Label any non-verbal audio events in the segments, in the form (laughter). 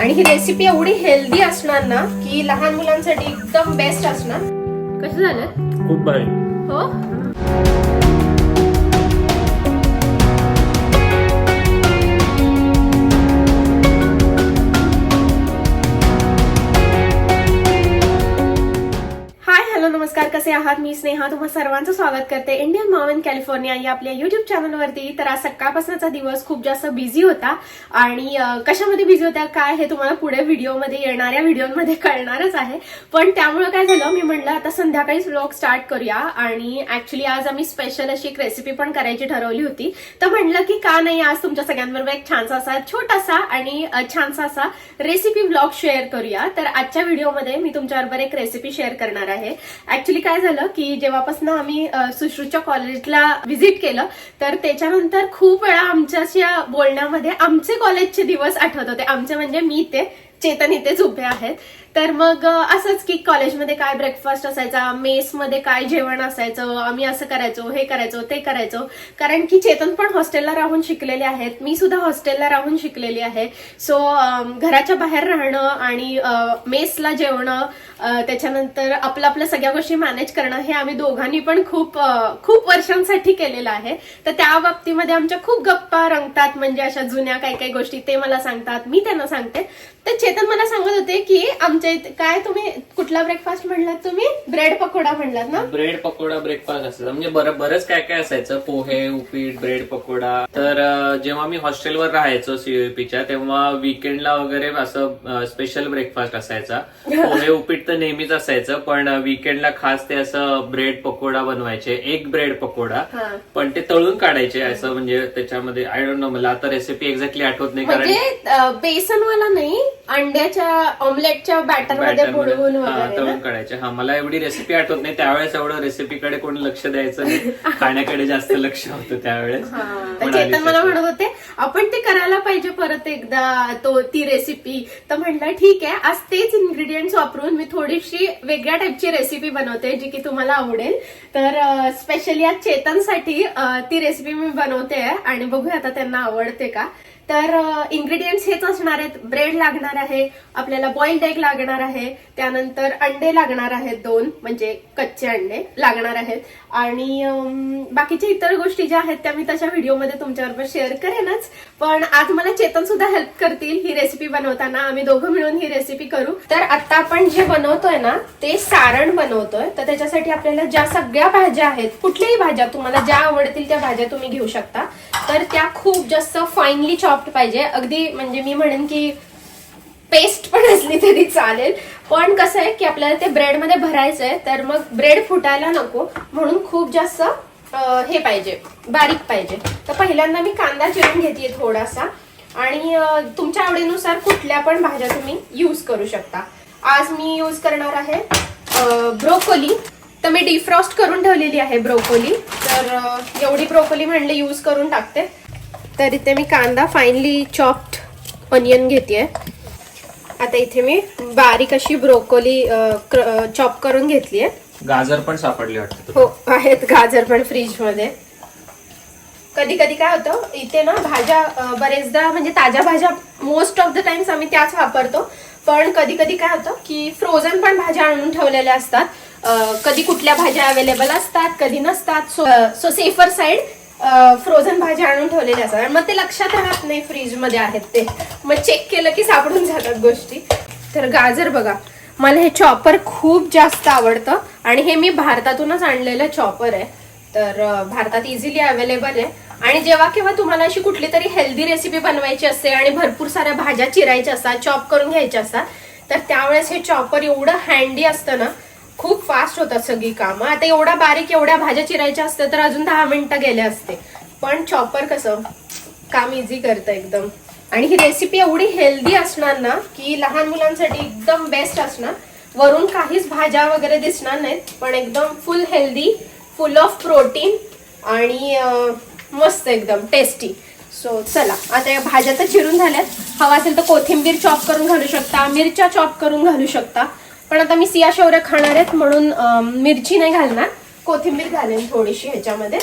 आणि ही रेसिपी एवढी हेल्दी असणार ना की लहान मुलांसाठी एकदम बेस्ट असणार. कसं झालं? खूप भारी. हो? नमस्कार कसे आहात? मी स्नेहा तुम्हा सर्वांचं स्वागत करते. इंडियन मॉम इन कॅलिफोर्निया या आपल्या युट्यूब चॅनलवरती तर आज सकाळपासूनचा दिवस खूप जास्त बिझी होता आणि कशामध्ये बिझी होत्या काय हे तुम्हाला पुढे व्हिडिओमध्ये येणाऱ्या व्हिडिओमध्ये कळणारच आहे. पण त्यामुळे काय झालं मी म्हणलं आता संध्याकाळीच व्लॉग स्टार्ट करूया. आणि ऍक्च्युली आज आम्ही स्पेशल अशी एक रेसिपी पण करायची ठरवली होती. तर म्हणलं की का नाही आज तुमच्या सगळ्यांबरोबर एक छानसा असा छोटासा आणि छानसा असा रेसिपी ब्लॉग शेअर करूया. तर आजच्या व्हिडिओमध्ये मी तुमच्याबरोबर एक रेसिपी शेअर करणार आहे. ऍक्च्युली काय झालं की जेव्हापासून आम्ही सुश्रूतच्या सुश्रुतच्या कॉलेजला व्हिजिट केलं तर त्याच्यानंतर खूप वेळा आमच्या बोलण्यामध्ये आमचे कॉलेजचे दिवस आठवत होते. आमचे म्हणजे मी ते चेतन इथेच उभे आहेत. तर मग असंच की कॉलेजमध्ये काय ब्रेकफास्ट असायचा मेसमध्ये काय जेवण असायचं आम्ही असं करायचो हे करायचो ते करायचो. कारण की चेतन पण हॉस्टेलला राहून शिकलेले आहेत. मी सुद्धा हॉस्टेलला राहून शिकलेली आहे. सो घराच्या बाहेर राहणं आणि मेसला जेवणं त्याच्यानंतर आपलं आपल्या सगळ्या गोष्टी मॅनेज करणं हे आम्ही दोघांनी पण खूप खूप वर्षांसाठी केलेलं आहे. तर त्या बाबतीमध्ये आमच्या खूप गप्पा रंगतात म्हणजे अशा जुन्या काही काही गोष्टी ते मला सांगतात मी त्यांना सांगते. तर चेतन मला सांगत होते की आमच्या इथे काय तुम्ही कुठला ब्रेकफास्ट म्हणलात तुम्ही? ब्रेड पकोडा म्हणलात ना? ब्रेड पकोडा ब्रेकफास्ट असायचा. म्हणजे बरं बरंच काय काय असायचं. पोहे उपीट ब्रेड पकोडा. तर जेव्हा मी हॉस्टेलवर राहायचो सीओपीच्या तेव्हा विकेंडला वगैरे असं स्पेशल ब्रेकफास्ट असायचा. पोहे उपीट तर नेहमीच असायचं पण विकेंडला खास ते असं ब्रेड पकोडा बनवायचे. एक ब्रेड पकोडा हा. पण ते तळून काढायचे असं म्हणजे त्याच्यामध्ये आय डोंट नो मला आता रेसिपी एक्झॅक्टली आठवत नाही कारण म्हणजे बेसनवाला नाही अंड्याच्या ऑमलेटच्या बॅटरमध्ये बुडवून हा, वगैरे ना? तळून काढायचे. हा मला एवढी रेसिपी आठवत नाही. त्यावेळेस एवढं रेसिपीकडे कोणी लक्ष द्यायचं नाही. (laughs) खाण्याकडे जास्त लक्ष होतं त्यावेळेस. हा, तर पण चेतन मला. म्हणत होते आपण ते करायला पाहिजे परत एकदा तो ती रेसिपी तर म्हटलं ठीक आहे. आज तेच इन्ग्रेडियंट्स वापरून मी थोडीशी वेगळ्या टाईपची रेसिपी बनवते जी की तुम्हाला आवडेल. तर स्पेशली आज चेतनसाठी अं, ती रेसिपी मी बनवते आहे आणि बघूया आता त्यांना आवडते का. तर इन्ग्रेडियंट्स हेच असणार आहेत. ब्रेड लागणार आहे आपल्याला बॉइल्ड एग लागणार आहे त्यानंतर अंडे लागणार आहेत दोन म्हणजे कच्चे अंडे लागणार आहेत. आणि बाकीच्या इतर गोष्टी ज्या आहेत त्या मी तशा व्हिडिओमध्ये तुमच्याबरोबर शेअर करेनच. पण आज मला चेतन सुद्धा हेल्प करतील ही रेसिपी बनवताना. आम्ही दोघं मिळून ही रेसिपी करू. तर आता आपण जे बनवतोय ना ते सारण बनवतोय. तर त्याच्यासाठी आपल्याला ज्या सगळ्या भाज्या आहेत कुठल्याही भाज्या तुम्हाला ज्या आवडतील त्या भाज्या तुम्ही घेऊ शकता. तर त्या खूप जास्त फाईनली चॉप्ड पाहिजे. अगदी म्हणजे मी म्हणेन की पेस्ट पण असली तरी चालेल. पण कसं आहे की आपल्याला ते ब्रेडमध्ये भरायचं आहे तर मग ब्रेड फुटायला नको. म्हणून खूप जास्त हे पाहिजे बारीक पाहिजे. तर पहिल्यांदा मी कांदा चिरून घेते थोडासा. आणि तुमच्या आवडीनुसार कुठल्या पण भाज्या तुम्ही यूज करू शकता. आज मी यूज करणार आहे ब्रोकोली तर मी डिफ्रॉस्ट करून ठेवलेली आहे ब्रोकोली तर एवढी ब्रोकोली म्हणले यूज करून टाकते. तर इथे मी कांदा फाईनली चॉप्ड ऑनियन घेते आता इथे मी बारीक अशी ब्रोकोली चॉप करून घेतली आहे गाजर पण सापडली वाटतं हो आहेत गाजर पण फ्रीजमध्ये कधी कधी काय होतं इथे ना भाज्या बरेचदा म्हणजे ताज्या भाज्या मोस्ट ऑफ द टाइम्स आम्ही त्याच वापरतो. पण कधी कधी काय होतं की फ्रोझन पण भाज्या आणून ठेवलेल्या असतात. कधी कुठल्या भाज्या अवेलेबल असतात कधी नसतात. So so safer side frozen भाज्या आणून ठेवलेल्या असतात. आणि मग ते लक्षात राहत नाही फ्रीजमध्ये आहेत ते. मग चेक केलं की सापडून जातात गोष्टी. तर गाजर बघा. मला हे चॉपर खूप जास्त आवडतं. आणि हे मी भारतातूनच आणलेलं चॉपर आहे. तर भारतात इझिली अवेलेबल आहे. आणि जेव्हा केव्हा तुम्हाला अशी कुठली तरी हेल्दी रेसिपी बनवायची असते आणि भरपूर साऱ्या भाज्या चिरायच्या असतात चॉप करून घ्यायच्या असतात तर त्यावेळेस हे चॉपर एवढं हँडी असतं ना खूप फास्ट होतात सगळी कामं. आता एवढा बारीक एवढ्या भाज्या चिरायच्या असत्या तर अजून दहा मिनिटं गेले असते. पण चॉपर कसं? काम इझी करतं एकदम. आणि ही रेसिपी एवढी हेल्दी असणार ना की लहान मुलांसाठी एकदम बेस्ट असणार. वरून काहीच भाज्या वगैरे दिसणार नाहीत पण एकदम full healthy full of protein आणि मस्त एकदम टेस्टी सो चला आता या भाज्या तर चिरून झाल्यात. हवा असेल तर कोथिंबीर चॉप करून घालू शकता मिरच्या चॉप करून घालू शकता. पण आता मी सिया शौर्य खाणार आहेत म्हणून मिरची नाही घालणार. कोथिंबीर घालेन थोडीशी ह्याच्यामध्ये.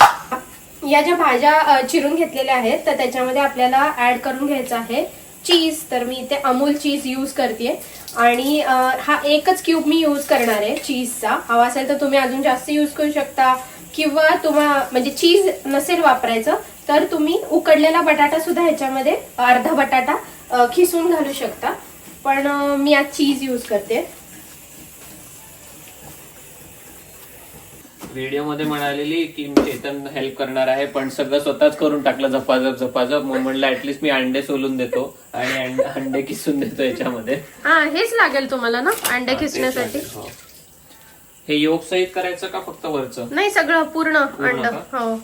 या ज्या भाज्या चिरून घेतलेल्या आहेत तर त्याच्यामध्ये आपल्याला ऍड करून घ्यायचं आहे चीज तर मी इथे अमूल चीज यूज करते आणि हा एकच क्यूब मी यूज करणार आहे चीजचा हवा असेल तर तुम्ही अजून जास्त यूज करू शकता. किंवा तुम्हा म्हणजे चीज नसेल वापरायचं तर तुम्ही उकडलेला बटाटा सुद्धा ह्याच्यामध्ये अर्धा बटाटा खिसून घालू शकता. पण मी आज चीज यूज करते व्हिडिओमध्ये म्हणालेली की चेतन हेल्प करणार आहे पण सगळं स्वतःच करून टाकलं झपाझप झपाझप. मग म्हणलं ऍटलीस्ट मी अंडे सोलून देतो आणि अंड- अंडे किसून देतो याच्यामध्ये. हा हेच लागेल तुम्हाला ना अंडे खिसण्यासाठी हो. हे योग सहित करायचं का फक्त वरचं? नाही सगळं पूर्ण पूर्ण अंड का? हो.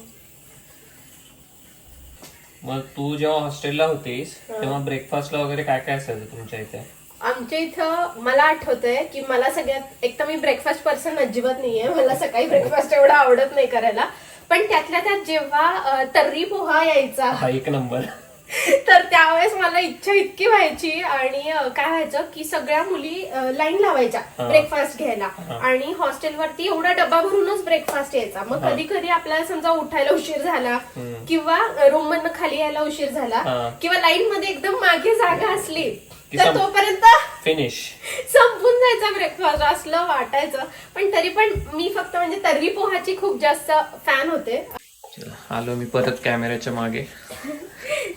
मग तू जेव्हा हॉस्टेलला होतीस तेव्हा ब्रेकफास्टला वगैरे काय काय असायचं तुमच्या इथे? आमच्या इथं मला आठवतंय की मला सगळ्यात एक तर मी ब्रेकफास्ट पर्सन अजिबात नाहीये मला सकाळी ब्रेकफास्ट एवढा आवडत नाही करायला पण त्यातल्या त्यात जेव्हा तर्री पोहा यायचा हा एक नंबर (laughs) तर त्यावेळेस मला इच्छा इतकी व्हायची आणि काय व्हायचं की सगळ्या मुली लाईन लावायच्या. ब्रेकफास्ट घ्यायला. आणि हॉस्टेलवरती एवढा डबा भरूनच ब्रेकफास्ट यायचा मग. कधी कधी आपल्याला समजा उठायला उशीर झाला. किंवा रूम मधनं खाली यायला उशीर झाला. किंवा लाईन मध्ये एकदम मागे जागा असली की तर सम- तोपर्यंत फिनिश संपून जायचा ब्रेकफास्ट असलं वाटायचं. पण तरी पण मी फक्त म्हणजे तर्री पोहाची खूप जास्त फॅन होते. आलो मी परत कॅमेऱ्याच्या मागे.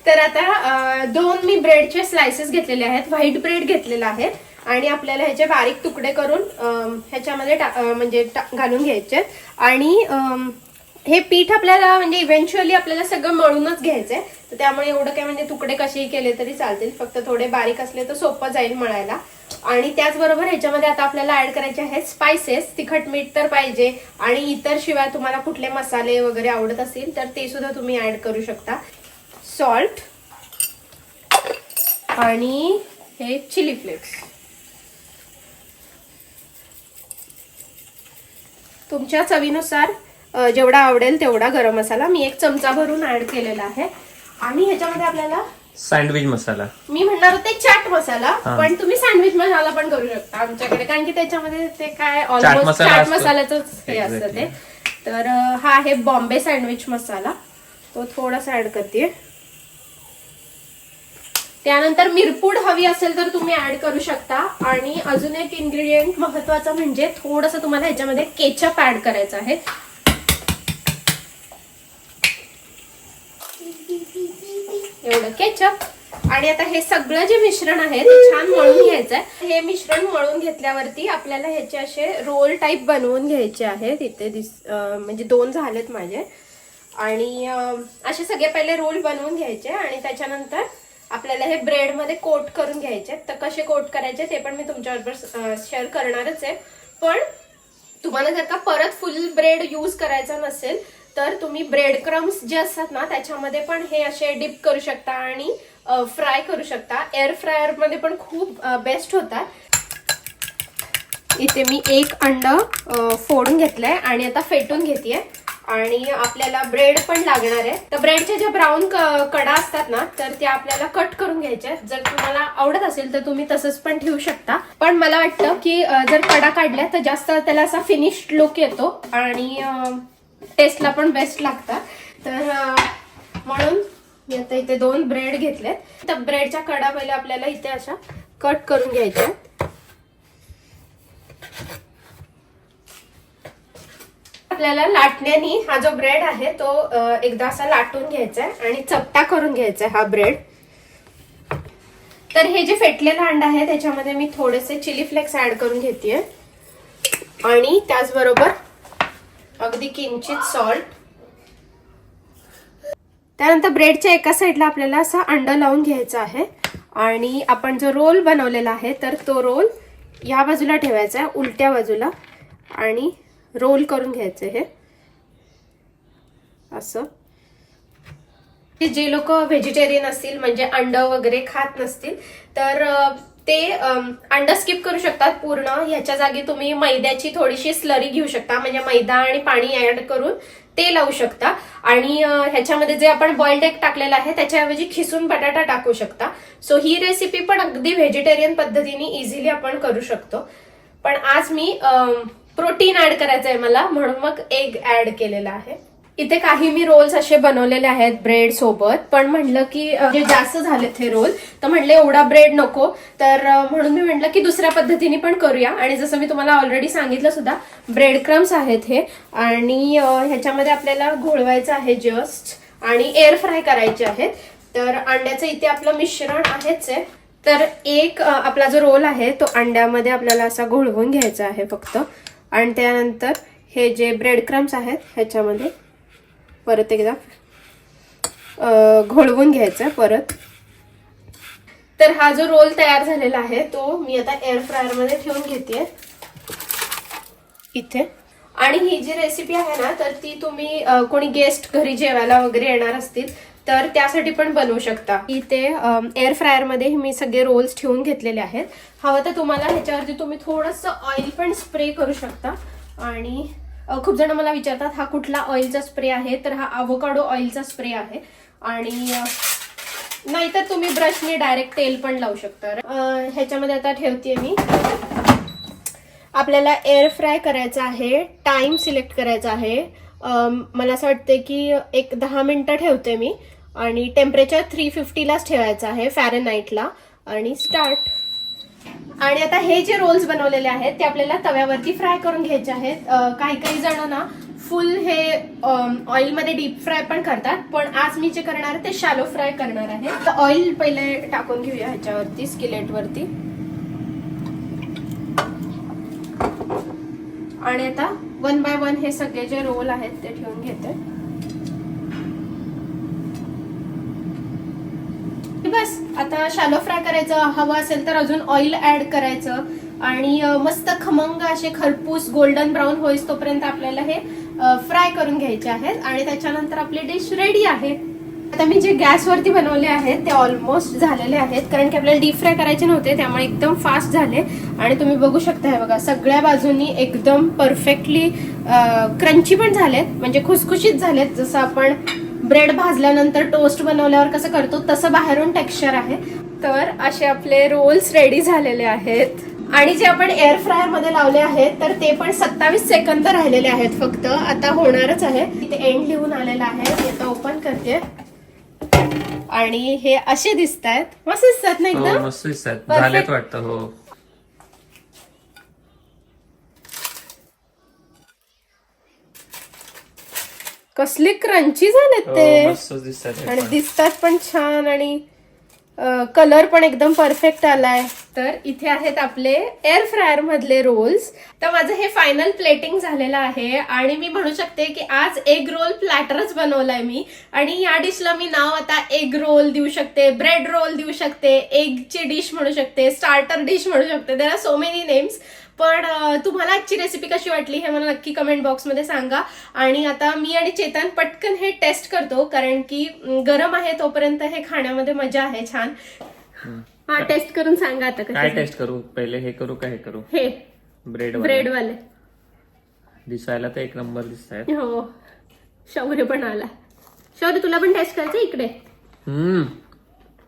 तर आता अं, दोन मी ब्रेडचे स्लायसेस घेतलेले आहेत. व्हाईट ब्रेड घेतलेला आहे. आणि आपल्याला ह्याचे बारीक तुकडे करून अं, ह्याच्यामध्ये टा- अं, म्हणजे टा- घालून घ्यायचे. आणि अं, हे पीठ आपल्याला म्हणजे इव्हेंच्युअली आपल्याला सगळं मळूनच घ्यायचंय. तर त्यामुळे एवढं काय म्हणजे तुकडे कसेही केले तरी चालतील. फक्त थोडे बारीक असले तर सोपं जाईल मळायला. आणि त्याचबरोबर ह्याच्यामध्ये आता आपल्याला ऍड करायचे आहे स्पायसेस तिखट मीठ तर पाहिजे. आणि इतर शिवाय तुम्हाला कुठले मसाले वगैरे आवडत असतील तर ते सुद्धा तुम्ही ऍड करू शकता. सॉल्ट आणि हे चिली फ्लेक्स तुमच्या चवीनुसार जेवढा आवडेल तेवढा गरम मसाला मी एक चमचा भरून ऍड केलेला आहे. आणि ह्याच्यामध्ये आपल्याला सँडविच मसाला मी म्हणणार होते चाट मसाला हा. पण तुम्ही सँडविच मसाला पण करू शकता आमच्याकडे कारण की त्याच्यामध्ये ते काय ऑलमोस्ट मसाला चाट असतो. मसाल्याच हे असतं. ते तर अ, हा आहे बॉम्बे सँडविच मसाला तो थोडासा ऍड करते त्यानंतर मिरपूड हवी असेल तर तुम्ही ऍड करू शकता आणि अजून एक इन्ग्रेडियंट महत्वाचं म्हणजे थोडंसं तुम्हाला ह्याच्यामध्ये केचप ऍड करायचं आहे एवढं केचप आणि आता हे सगळं जे मिश्रण आहे ते छान मळून घ्यायचंय. हे मिश्रण मळून घेतल्यावरती आपल्याला ह्याचे असे रोल टाईप बनवून घ्यायचे आहेत. इथे दिस म्हणजे दोन झालेत माझे. आणि असे सगळे पहिले रोल बनवून घ्यायचे आणि त्याच्यानंतर आपल्याला हे ब्रेडमध्ये कोट करून घ्यायचे तर कसे कोट करायचे ते पण मी तुमच्याबरोबर शेअर करणारच आहे. पण तुम्हाला जर का परत फुल ब्रेड यूज करायचा नसेल तर तुम्ही ब्रेड क्रम्स जे असतात ना त्याच्यामध्ये पण हे असे डिप करू शकता आणि फ्राय करू शकता. एअर फ्रायरमध्ये पण खूप बेस्ट होतात. इथे मी एक अंड फोडून घेतलंय आणि आता फेटून घेतेय. आणि आपल्याला ब्रेड पण लागणार आहे. तर ब्रेडच्या ज्या ब्राऊन कडा असतात ना तर त्या आपल्याला कट करून घ्यायच्या जर तुम्हाला आवडत असेल तर तुम्ही तसंच पण ठेवू शकता. पण मला वाटतं की जर कडा काढल्या तर जास्त त्याला असा फिनिश्ड लुक येतो. आणि टेस्टला पण बेस्ट लागतात. तर म्हणून मी आता इथे दोन ब्रेड घेतलेत. तर ब्रेडच्या कडा पहिले आपल्याला इथे अशा कट करून घ्यायच्या आपल्याला लाटण्यानी हा जो ब्रेड आहे तो एकदा असा लाटून घ्यायचा आहे आणि चपटा करून घ्यायचा आहे हा ब्रेड तर हे जे फेटलेलं अंड आहे त्याच्यामध्ये मी थोडेसे चिली फ्लेक्स ऍड करून घेते आणि त्याचबरोबर अगदी किंचित सॉल्ट त्यानंतर ब्रेडच्या एका साईडला आपल्याला असा अंड लावून घ्यायचा आहे. आणि आपण जो रोल बनवलेला आहे तर तो रोल या बाजूला ठेवायचा आहे उलट्या बाजूला. आणि रोल करून घ्यायचं हे. असं. जे लोक व्हेजिटेरियन असतील म्हणजे अंड वगैरे खात नसतील तर ते अंडरस्किप स्किप करू शकतात पूर्ण. ह्याच्या जागी तुम्ही मैद्याची थोडीशी स्लरी घेऊ शकता. म्हणजे मैदा आणि पाणी ऍड करून ते लावू शकता. आणि ह्याच्यामध्ये जे आपण बॉइल्ड एग टाकलेलं आहे त्याच्याऐवजी खिसून बटाटा टाकू शकता. सो ही रेसिपी पण अगदी व्हेजिटेरियन पद्धतीने इझिली आपण करू शकतो. पण आज मी प्रोटीन ऍड करायचं आहे मला म्हणून मग एग ऍड केलेला आहे. इथे काही मी रोल्स असे बनवलेले आहेत ब्रेड सोबत. पण म्हणलं की जे जास्त झालेत हे रोल तर म्हणले एवढा ब्रेड नको. तर म्हणून मी म्हटलं की दुसऱ्या पद्धतीने पण करूया. आणि जसं मी तुम्हाला ऑलरेडी सांगितलं सुद्धा ब्रेड क्रम्स आहेत हे. आणि ह्याच्यामध्ये आपल्याला घोळवायचं आहे जस्ट आणि एअर फ्राय करायचे आहेत. तर अंड्याचं इथे आपलं मिश्रण आहेच आहे. तर एक आपला जो रोल आहे तो अंड्यामध्ये आपल्याला असा घोळवून घ्यायचा आहे फक्त. आणि त्यानंतर हे जे ब्रेड क्रम्स आहेत ह्याच्यामध्ये परत एकदा घोळवून घ्यायचं परत. तर हा जो रोल तयार झालेला आहे तो मी आता एअर फ्रायरमध्ये ठेवून घेते इथे. आणि ही जी रेसिपी आहे ना तर ती तुम्ही कोणी गेस्ट घरी जेवायला वगैरे येणार असतील तर त्यासाठी पण बनवू शकता. इथे एअर फ्रायरमध्ये मी सगळे रोल्स ठेवून घेतलेले आहेत. हवं तर तुम्हाला ह्याच्यावरती तुम्ही थोडंसं ऑइल पण स्प्रे करू शकता. आणि खूप जण मला विचारतात हा कुठला ऑइलचा स्प्रे आहे? तर हा अवोकाडो ऑइलचा स्प्रे आहे. आणि नाहीतर तुम्ही ब्रशने डायरेक्ट तेल पण लावू शकता. ह्याच्यामध्ये आता ठेवते मी. आपल्याला एअर फ्राय करायचा आहे टाइम सिलेक्ट करायचा आहे. मला असं वाटतं की एक दहा मिनटं ठेवते मी. आणि टेम्परेचर थ्री फिफ्टीलाच ठेवायचं आहे फॅरेनाईटला आणि स्टार्ट आणि आता हे जे रोल्स बनवलेले आहेत ते आपल्याला तव्यावरती फ्राय करून घ्यायचे आहेत. काही काही जण ना फुल हे ऑइलमध्ये डीप फ्राय पण करतात पण आज मी जे करणार आहे ते शॅलो फ्राय करणार आहे. तर ऑइल पहिले टाकून घेऊया ह्याच्यावरती स्किलेटवरती आणि आता वन बाय वन हे सगळे जे रोल आहेत ते ठेवून घेते. बस आता शालो फ्राय करायचं हवं असेल तर अजून ऑइल ऍड करायचं. आणि मस्त खमंग असे खरपूस गोल्डन ब्राऊन होईस तोपर्यंत आपल्याला हे फ्राय करून घ्यायचे आहेत. आणि त्याच्यानंतर आपली डिश रेडी आहे. आता मी जे गॅसवरती बनवले आहेत ते ऑलमोस्ट झालेले आहेत. कारण की आपल्याला डीप फ्राय करायचे नव्हते त्यामुळे एकदम फास्ट झाले. आणि तुम्ही बघू शकता हे बघा सगळ्या बाजूनी एकदम परफेक्टली क्रंची पण झालेत. म्हणजे खुसखुशीत झालेत. जसं आपण ब्रेड भाजल्यानंतर टोस्ट बनवल्यावर कसं करतो तसं बाहेरून टेक्स्चर आहे. तर असे आपले रोल्स रेडी झालेले आहेत. आणि जे आपण एअर फ्रायरमध्ये लावले आहेत तर ते पण सत्तावीस सेकंद राहिलेले आहेत फक्त. आता होणारच आहे. इथे एंड लिहून आलेला आहे. मी आता ओपन करते. आणि हे असे दिसत आहेत मस्त दिसतात ना हो एकदम? मस्त दिसतात. Perfect. झालेत वाटतं हो. कसले क्रंची झालेत ते. हो, हे आणि. दिसतात पण छान आणि कलर पण एकदम परफेक्ट आलाय. तर इथे आहेत आपले एअर फ्रायर मधले रोल्स तर माझं हे फायनल प्लेटिंग झालेलं आहे आणि मी म्हणू शकते की आज एग रोल प्लॅटरच बनवलाय मी. आणि या डिशला मी नाव आता एग रोल देऊ शकते ब्रेड रोल देऊ शकते एगची डिश म्हणू शकते स्टार्टर डिश म्हणू शकते. There are so many names पण तुम्हाला आजची रेसिपी कशी वाटली हे मला नक्की कमेंट बॉक्समध्ये सांगा. आणि आता मी आणि चेतन पटकन हे टेस्ट करतो कारण की गरम आहे तोपर्यंत हे खाण्यामध्ये मजा आहे छान. हा टेस्ट करून सांगा आता काय कसं टेस्ट करू? पहिले हे करू का हे करू? हे. ब्रेड ब्रेड वाले दिसायला तर एक नंबर दिसत आहेत हो. शौर्य पण आला. शौर्य तुला पण टेस्ट करायचं इकडे? हम्म.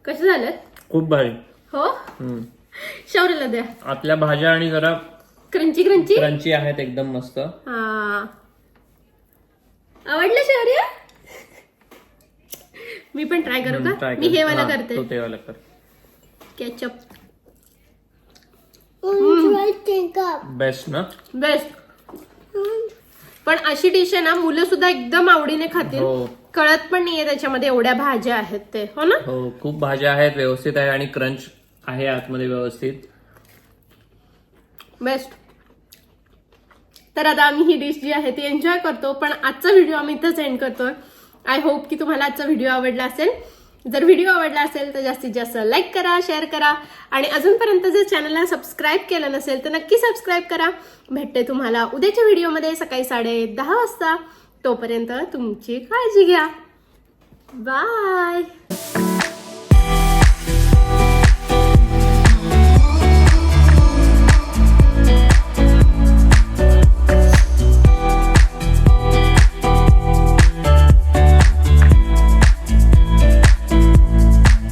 कसं झालं? खूप भारी. हो? हम्म. शौर्यला द्या. आतल्या भाज्या आणि जरा क्रंची क्रंची क्रंची आहेत एकदम मस्त. हा. आवडलं शौर्य? मी पण ट्राय करू हम्म, का? try मी कर. हे वाला हा, करते. तो ते वाला कर. केचप बेस्ट ना? बेस्ट पण अशी डिश आहे ना मुलं सुद्धा एकदम आवडीने खातील. हो. कळत पण नाहीये त्याच्यामध्ये एवढ्या भाज्या आहेत ते. हो ना? हो खूप भाज्या आहेत व्यवस्थित आहे आणि क्रंच आहे आतमध्ये व्यवस्थित. बेस्ट. तर आता आम्ही ही डिश जी आहे ती एन्जॉय करतो पण आजचा व्हिडिओ आम्ही इथंच एंड करतोय. आय होप की तुम्हाला आजचा व्हिडिओ आवडला असेल. जर व्हिडिओ आवडला असेल तर जास्तीत जास्त लाईक करा शेअर करा. आणि अजूनपर्यंत जर चॅनलला सबस्क्राईब केलं नसेल तर नक्की सबस्क्राईब करा. भेटते तुम्हाला उद्याच्या व्हिडिओमध्ये सकाळी साडे दहा वाजता. तोपर्यंत तुमची काळजी घ्या. बाय